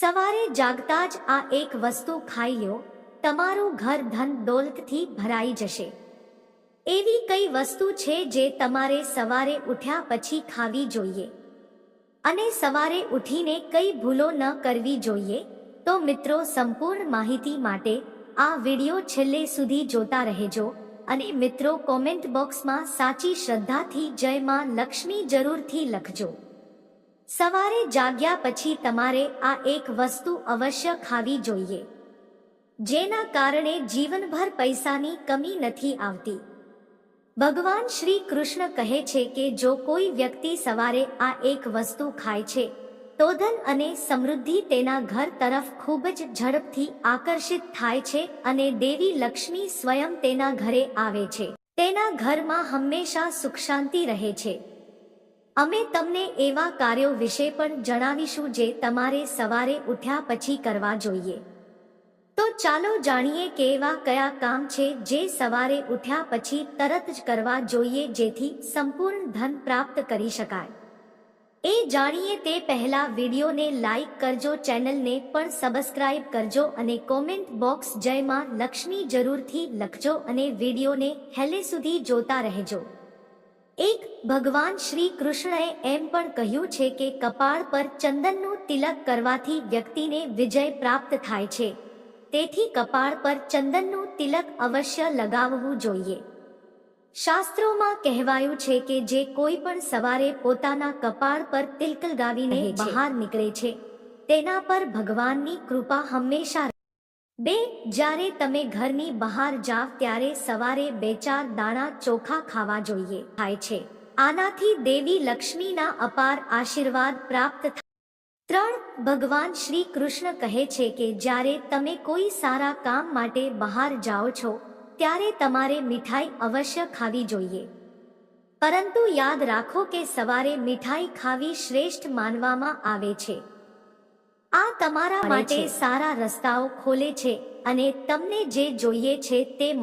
સવારે જાગતા જ આ એક વસ્તુ ખાઈ લ્યો તમારું ઘર ધન દોલતથી ભરાઈ જશે. એવી કઈ વસ્તુ છે જે તમારે સવારે ઉઠ્યા પછી ખાવી જોઈએ? અને સવારે ઉઠીને કઈ ભૂલો ન કરવી જોઈએ? તો મિત્રો, સંપૂર્ણ માહિતી માટે આ વિડિયો છેલ્લે સુધી જોતા રહેજો અને મિત્રો, કોમેન્ટ બોક્સમાં સાચી શ્રદ્ધાથી જય માં લક્ષ્મી જરૂરથી લખજો. સવારે જાગ્યા પછી તમારે આ એક વસ્તુ અવશ્ય ખાવી જોઈએ. જેના કારણે જીવનભર પૈસાની કમી નથી આવતી. ભગવાન શ્રી કૃષ્ણ કહે છે કે જો કોઈ વ્યક્તિ સવારે આ એક વસ્તુ ખાય છે, તો ધન અને સમૃદ્ધિ તેના ઘર તરફ ખૂબ જ ઝડપથી આકર્ષિત થાય છે અને દેવી લક્ષ્મી સ્વયં તેના ઘરે આવે છે. તેના ઘરમાં હંમેશા સુખ શાંતિ રહે છે. અમે તમને એવા કાર્યો વિશે પણ જણાવીશું જે તમારે સવારે ઉઠ્યા પછી કરવા જોઈએ. તો ચાલો જાણીએ કે એવા કયા કામ છે જે સવારે ઉઠ્યા પછી તરત જ કરવા જોઈએ જેથી સંપૂર્ણ ધન પ્રાપ્ત કરી શકાય. એ જાણીએ તે પહેલા વિડીયોને લાઈક કરજો, ચેનલને પણ સબસ્ક્રાઇબ કરજો અને કોમેન્ટ બોક્સ જયમાં લક્ષ્મી જરૂરથી લખજો અને વિડીયોને હેલે સુધી જોતા રહેજો. એક ભગવાન શ્રી કૃષ્ણએ એમ પણ કહ્યું છે કે કપાળ પર ચંદનનું તિલક કરવાથી વ્યક્તિને વિજય પ્રાપ્ત થાય છે. તેથી કપાળ પર ચંદનનું તિલક અવશ્ય લગાવવું જોઈએ. શાસ્ત્રોમાં કહેવાયું છે કે જે કોઈ પણ સવારે પોતાના કપાળ પર તિલક લગાવીને બહાર નીકળે છે તેના પર ભગવાનની કૃપા હંમેશા બે, જ્યારે તમે ઘરની બહાર જાવ ત્યારે સવારે બે ચાર દાણા ચોખા ખાવા જોઈએ થાય છે. આનાથી દેવી લક્ષ્મીના અપાર આશીર્વાદ પ્રાપ્ત ત્રણ, ભગવાન શ્રી કૃષ્ણ કહે છે કે જ્યારે તમે કોઈ સારા કામ માટે બહાર જાઓ છો, ત્યારે તમારે મીઠાઈ અવશ્ય ખાવી જોઈએ. પરંતુ યાદ રાખો કે સવારે મીઠાઈ ખાવી શ્રેષ્ઠ માનવામાં આવે છે. આ તમારા માટે સારા રસ્તાઓ ખોલે છે અને તમને જે જોઈએ છે તે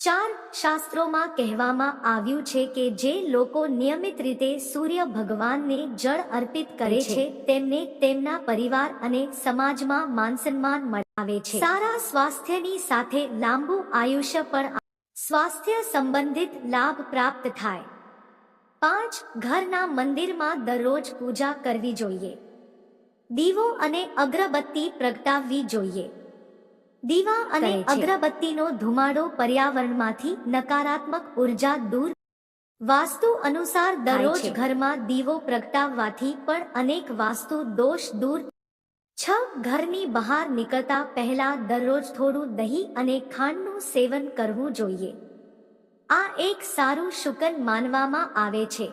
ચાર શાસ્ત્રોમાં કહેવામાં આવ્યું છે કે જે લોકો નિયમિત રીતે સૂર્ય ભગવાનને જળ અર્પિત કરે છે. તેમને તેમના પરિવાર અને સમાજમાં માનસન્માન મળાવે છે. સારા સ્વાસ્થ્યની સાથે લાંબુ આયુષ્ય પણ સ્વાસ્થ્ય સંબંધિત લાભ પ્રાપ્ત થાય. પાંચ ઘરના મંદિરમાં દરરોજ પૂજા કરવી જોઈએ. દીવો અને અગરબત્તી પ્રગટાવવી જોઈએ. દીવા અને અગ્રબત્તીનો ધુમાડો પર્યાવરણમાંથી નકારાત્મક ઊર્જા દૂર વાસ્તુ અનુસાર દરરોજ ઘરમાં દીવો પ્રગટાવવાથી પણ અનેક વાસ્તુ દોષ દૂર છ ઘરની બહાર નીકળતા પહેલા દરરોજ થોડું દહીં અને ખાંડનું સેવન કરવું જોઈએ. આ એક સારું શુકન માનવામાં આવે છે.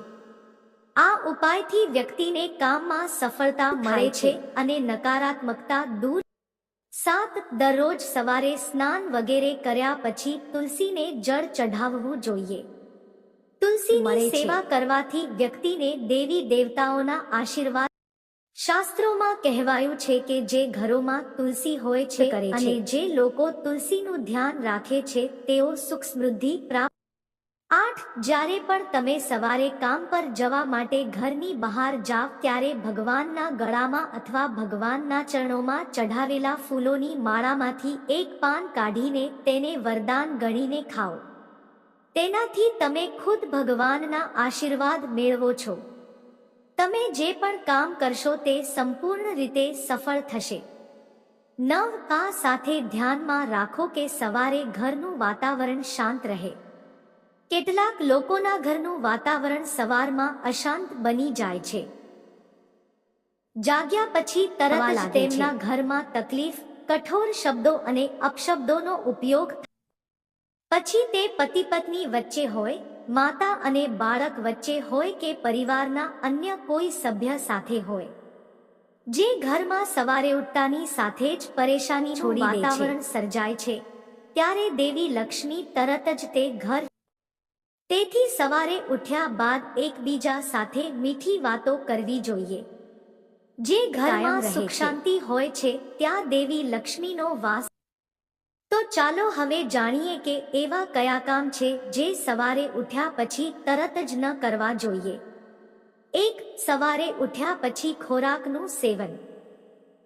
આ ઉપાયથી વ્યક્તિને કામમાં સફળતા મળે છે. અને નકારાત્મકતા દૂર સાત દરરોજ સવારે સ્નાન વગેરે કર્યા પછી તુલસીને જળ ચઢાવવું જોઈએ તુલસીની સેવા કરવાથી વ્યક્તિને દેવી દેવતાઓના આશીર્વાદ શાસ્ત્રોમાં કહેવાયું છે કે જે ઘરોમાં તુલસી હોય છે. અને જે લોકો તુલસીનું ધ્યાન રાખે છે તેઓ સુખ સમૃદ્ધિ પ્રાપ્ત આઠ જ્યારે પણ તમે સવારે કામ પર જવા માટે ઘરની બહાર જાવ ત્યારે ભગવાનના ગળામાં અથવા ભગવાનના ચરણોમાં ચઢાવેલા ફૂલોની માળામાંથી એક પાન કાઢીને તેને વરદાન ગણીને ખાઓ. તેનાથી તમે ખુદ ભગવાનના આશીર્વાદ મેળવો છો. તમે જે પણ કામ કરશો તે સંપૂર્ણ રીતે સફળ થશે. નવ આ સાથે ધ્યાનમાં રાખો કે સવારે ઘરનું વાતાવરણ શાંત રહે. કેટલાક લોકોના ઘરનું વાતાવરણ સવારમાં અશાંત બની જાય છે. જાગ્યા પછી તરત જ તેમના ઘરમાં તકલીફ કઠોર શબ્દો અને અપશબ્દોનો ઉપયોગ પછી તે પતિ પત્ની વચ્ચે હોય માતા અને બાળક વચ્ચે હોય કે પરિવારના અન્ય કોઈ સભ્ય સાથે હોય. જે ઘરમાં સવારે ઉઠતાની સાથે જ પરેશાની છોડી વાતાવરણ સર્જાય છે. ત્યારે દેવી લક્ષ્મી તરત જ તે ઘર તેથી સવારે ઉઠ્યા બાદ એકબીજા સાથે મીઠી વાતો કરવી જોઈએ. જે ઘરમાં સુખ શાંતિ હોય છે ત્યાં દેવી લક્ષ્મીનો વાસ તો ચાલો હવે જાણીએ કે એવા કયા કામ છે જે સવારે ઉઠ્યા પછી તરત જ ન કરવા જોઈએ. એક સવારે ઉઠ્યા પછી ખોરાકનું સેવન.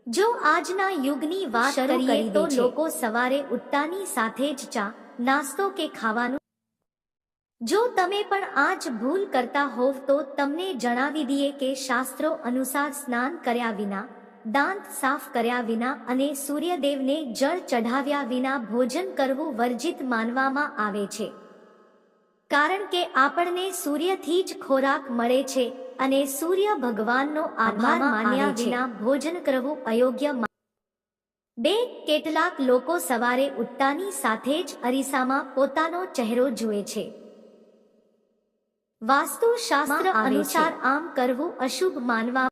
જો આજના યુગની વાત કરીએ તો લોકો સવારે ઉઠતાની સાથે જ ચા નાસ્તો કે ખાવાનું જો તમે પણ આ જ ભૂલ કરતા હોવ તો તમને જણાવી દઈએ કે શાસ્ત્રો અનુસાર સ્નાન કર્યા વિના દાંત સાફ કર્યા વિના અને સૂર્યદેવને જળ ચઢાવ્યા વિના ભોજન કરવું વર્જિત માનવામાં આવે છે. કારણ કે આપણને સૂર્યથી જ ખોરાક મળે છે અને સૂર્ય ભગવાનનો આભાર માન્યા વિના ભોજન કરવું અયોગ્ય બે કેટલાક લોકો સવારે ઉઠતાની સાથે જ અરીસામાં પોતાનો ચહેરો જુએ છે. વાસ્તુશાસ્ત્ર અનુસાર આમ કરવું અશુભ માનવા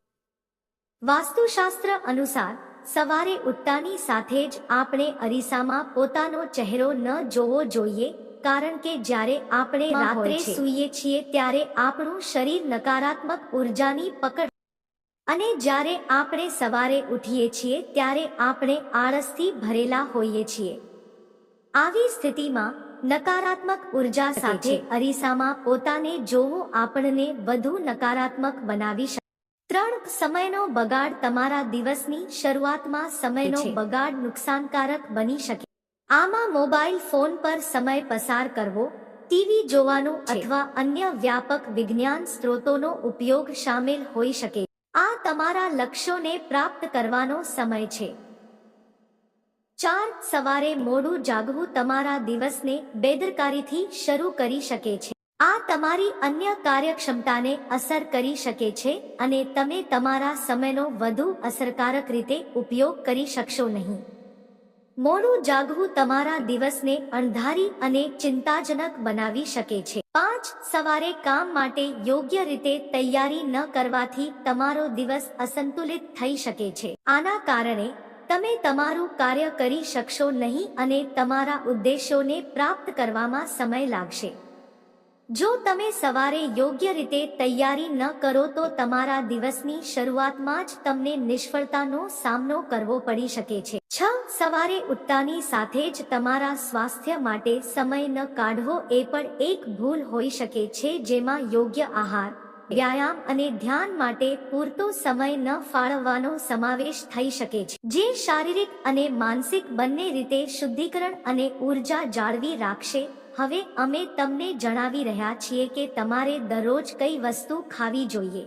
વાસ્તુશાસ્ત્ર અનુસાર સવારે ઉઠતાની સાથે જ આપણે અરીસામાં પોતાનો ચહેરો ન જોવો જોઈએ કારણ કે જ્યારે આપણે રાત્રે સૂઈએ છીએ ત્યારે આપણું શરીર નકારાત્મક ઉર્જાની પકડ અને જ્યારે આપણે સવારે ઉઠીએ છીએ ત્યારે આપણે આળસથી ભરેલા હોઈએ છીએ. આવી સ્થિતિમાં નકારાત્મક ઊર્જા સાથે અરીસામાં પોતાને જોવું આપણને વધુ નકારાત્મક બનાવી શકે. ત્રણ સમયનો બગાડ તમારા દિવસની શરૂઆતમાં સમયનો બગાડ નુકસાનકારક બની શકે. આમાં મોબાઈલ ફોન પર સમય પસાર કરવો ટીવી જોવાનું અથવા અન્ય વ્યાપક વિજ્ઞાન સ્ત્રોતોનો ઉપયોગ શામેલ હોઈ શકે. આ તમારા લક્ષ્યોને પ્રાપ્ત કરવાનો સમય છે. ચાર સવારે મોડું જાગવું તમારા દિવસને બેદરકારીથી શરૂ કરી શકે છે. આ તમારી અન્ય કાર્યક્ષમતાને અસર કરી શકે છે અને તમે તમારા સમયનો વધુ અસરકારક રીતે ઉપયોગ કરી શકશો નહીં. મોડું જાગવું તમારા દિવસને અણધારી અને ચિંતાજનક બનાવી શકે છે. પાંચ, સવારે કામ માટે યોગ્ય રીતે તૈયારી ન કરવાથી તમારો દિવસ અસંતુલિત થઈ શકે છે. આના કારણે તમે તમારું કાર્ય કરી શકશો નહીં અને તમારા ઉદ્દેશોને પ્રાપ્ત કરવામાં સમય લાગશે. જો તમે સવારે યોગ્ય રીતે તૈયારી ન કરો તો તમારા દિવસની શરૂઆતમાં જ તમને નિષ્ફળતાનો સામનો કરવો પડી શકે છે. છ, સવારે ઉઠતાની સાથે જ તમારા સ્વાસ્થ્ય માટે સમય ન કાઢવો એ પણ એક ભૂલ હોઈ શકે છે જેમાં યોગ્ય આહાર વ્યાયામ અને ધ્યાન માટે પૂરતો સમય ન ફાળવવાનો સમાવેશ થઈ શકે છે. જે શારીરિક અને માનસિક બંને રીતે શુદ્ધિકરણ અને ઊર્જા જાળવી રાખશે, હવે અમે તમને જણાવી રહ્યા છીએ કે તમારે દરરોજ કઈ વસ્તુ ખાવી જોઈએ.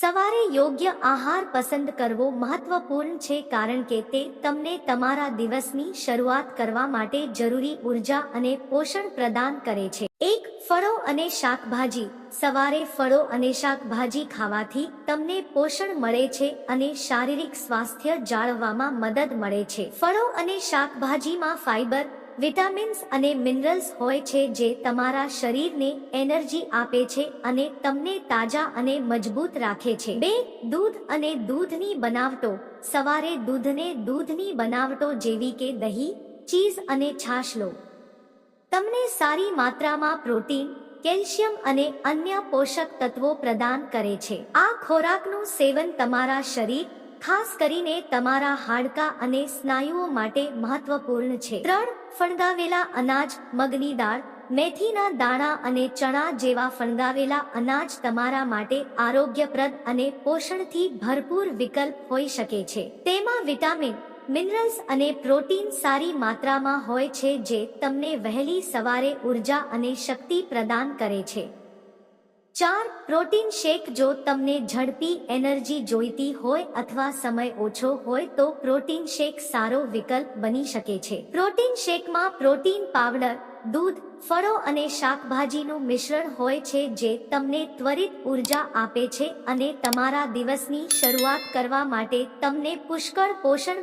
સવારે યોગ્ય આહાર પસંદ કરવો મહત્વપૂર્ણ છે કારણ કે તે તમને તમારા દિવસની શરૂઆત કરવા માટે જરૂરી ઊર્જા અને પોષણ પ્રદાન કરે છે. એક, ફળો અને શાકભાજી. સવારે ફળો અને શાકભાજી ખાવાથી તમને પોષણ મળે છે અને શારીરિક સ્વાસ્થ્ય જાળવવામાં મદદ મળે છે. ફળો અને શાકભાજીમાં ફાઇબર વિટામિન્સ અને મિનરલ્સ હોય છે જે તમારા શરીરને એનર્જી આપે છે અને તમને તાજા અને મજબૂત રાખે છે. બે, દૂધ અને દૂધની બનાવટો. સવારે દૂધને દૂધની બનાવટો જેવી કે દહીં, ચીઝ અને છાશ લો. તમને સારી માત્રામાં પ્રોટીન, કેલ્શિયમ અને અન્ય પોષક તત્વો પ્રદાન કરે છે. આ ખોરાકનું સેવન તમારા શરીર, ખાસ કરીને તમારા હાડકા અને સ્નાયુઓ માટે મહત્વપૂર્ણ છે. ત્રણ ફણગાવેલા અનાજ, મગની દાળ, મેથીના દાણા અને ચણા જેવા ફણગાવેલા અનાજ તમારા માટે આરોગ્યપ્રદ અને પોષણથી ભરપૂર વિકલ્પ હોઈ શકે છે. તેમાં વિટામિન, મિનરલ્સ અને પ્રોટીન સારી માત્રામાં હોય છે જે તમને વહેલી સવારે ઊર્જા અને શક્તિ પ્રદાન કરે છે. ચાર પ્રોટીન શેક જો તમને ઝડપી એનર્જી જોઈતી હોય અથવા સમય ઓછો હોય તો પ્રોટીન શેક સારો વિકલ્પ બની શકે છે. પ્રોટીન શેકમાં પ્રોટીન પાવડર, દૂધ, ફળો અને શાકભાજીનું મિશ્રણ હોય છે જે તમને ત્વરિત ઊર્જા આપે છે અને તમારા દિવસની શરૂઆત કરવા માટે તમને પુષ્કળ પોષણ